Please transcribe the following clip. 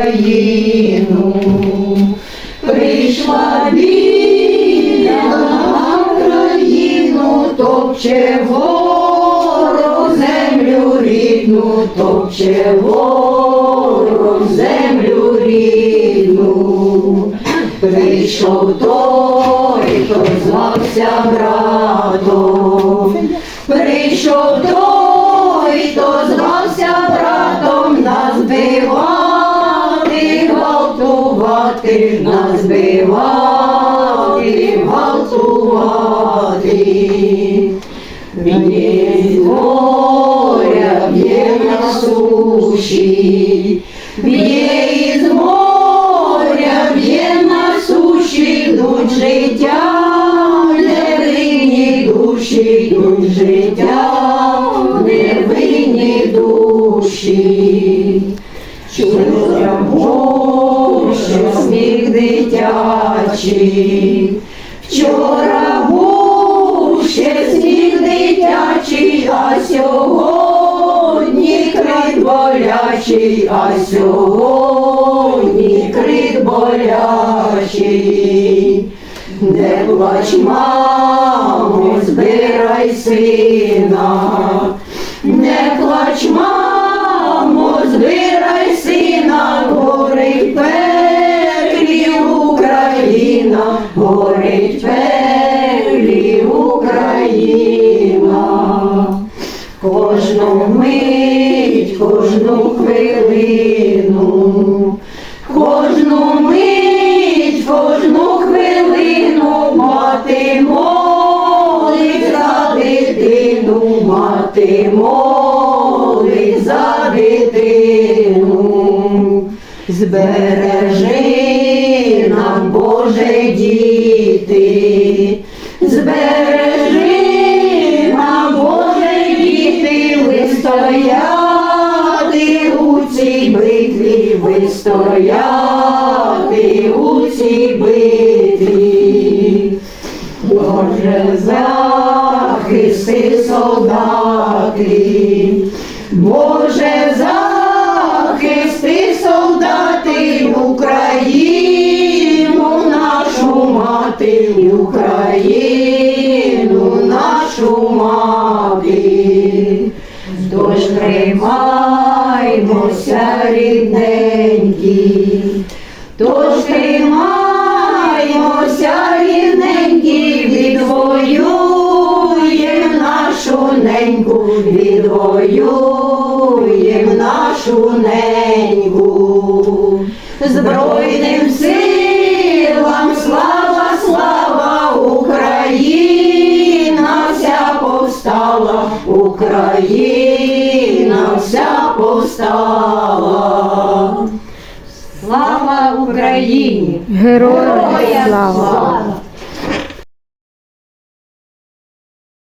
Україну, прийшла біля на країну, топче ворог землю рідну, топче ворог землю рідну, прийшов той, хто звався братом, прийшов той, гвалтувати, нас бивати, гвалтувати. Б'є моря, б'є на суші, б'є із моря, б'є на суші, йдуть життя, невинні душі, йдуть життя, невинні душі. Вчора дитячий, вчора був ще сміх дитячий, а сьогодні крик болячий, а сьогодні крик болячий. Не плач, мамо, збирай сина, не плач, мамо, збирай сина, горить пеклі горить пеклі Україна. Кожну мить, кожну хвилину, кожну мить, кожну хвилину мати молить за дитину, мати молить Збережи нам, Боже, діти, збережи нам, Боже, діти, вистояти у цій битві, вистояти у цій битві. Боже, захисти солдати, Боже, захисти мати, Україну нашу мати. Тож тримаймося, рідненькі, тож тримаймося, рідненькі, відвоюєм нашу неньку, відвоюєм нашу неньку. Україна вся повстала. Слава Україні! Героям слава!